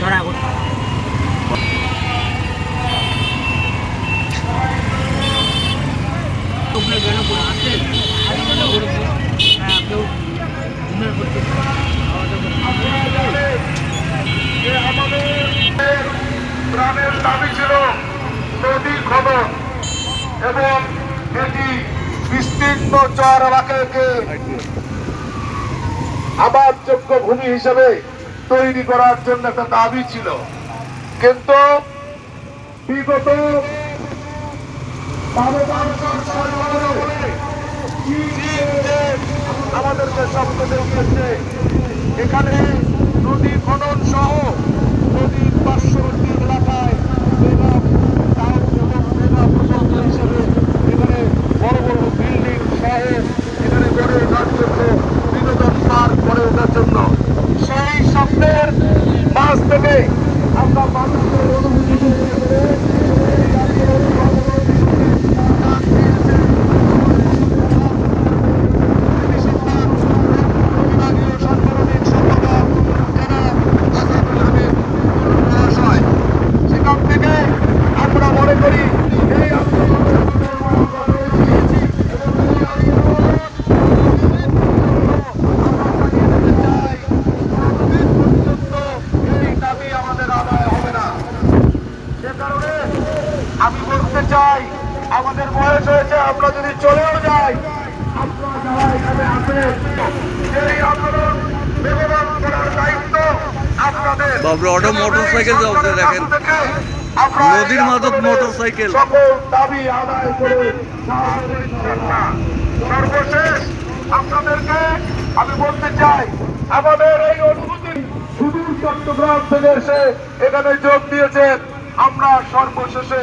ধরা আসেন হ্যাঁ আমাদের প্রাণের দাবি ছিল নদী খনন এবং বিস্তীর্ণ চর এলাকাকে আবাদযোগ্য ভূমি হিসেবে তৈরি করার জন্য একটা দাবি ছিল। কিন্তু বিগত আমাদেরকে স্বপ্ন দেখিয়েছে এখানে নদী খনন সহ নদীর পার্শ্ববর্তী এলাকায় মেগা টাউন এবং মেগা প্রকল্প হিসেবে এখানে বড় বড় বিল্ডিং সহ এখানে গড়ে ওঠার জন্য বিনোদন পার্ক গড়ে ওঠার জন্য সেই স্বপ্নের মাঝ থেকে আমরা মানুষের অনুভূতি তৈরি করে এই রাজ্যের ডাক দিয়েছে বিভাগীয় সাংগঠনিক সম্পাদক জনাব আসাদুল হাবিব মহাশয় সেখান থেকে আমরা মনে করি এই আন্দোলনের মধ্যে আমরা রয়েছি এবং এই আন্দোলন আমরা চালিয়ে যেতে চাই ততদিন পর্যন্ত এই দাবি আমাদের আদায় হবে না সে কারণে আমি বলতে চাই আমাদের বয়স হয়েছে আমরা যদি চলেও যাই আপনারা যারা এখানে আছেন এই আন্দোলন বেগবান করার দায়িত্ব আপনাদের বাবরে, অটো মোটরসাইকেল যাচ্ছে দেখেন। থেকে আমরা এই নদীর মাদক মোটরসাইকেল। সকল দাবি আদায় করে সাহায্য ইনশাআল্লাহ। সর্বশেষ আপনাদেরকে আমি বলতে চাই আমাদের এই অনুভূতি সুদূর চট্টগ্রাম থেকে এসে এখানে যোগ দিয়েছেন আমরা সর্বশেষে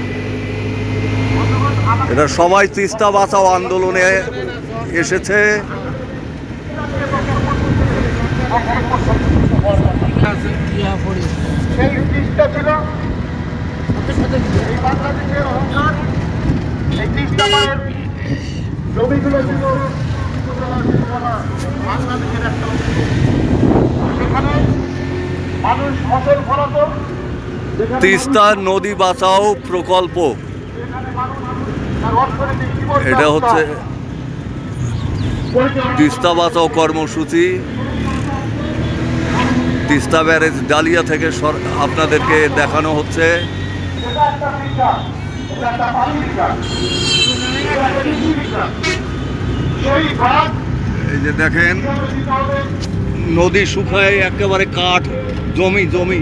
এটা সবাই তিস্তা বাঁচাও আন্দোলনে এসেছে। জমিগুলো ছিল। বাংলাদেশের একটা সেখানে মানুষ ফসল ফলাতো তিস্তা নদী বাঁচাও প্রকল্প। এটা হচ্ছে তিস্তা বাঁচাও কর্মসূচি। তিস্তা ব্যারেজ ডালিয়া থেকে আপনাদেরকে দেখানো হচ্ছে। এই যে দেখেন, নদী শুকায়, একেবারে কাঠ, জমি জমি।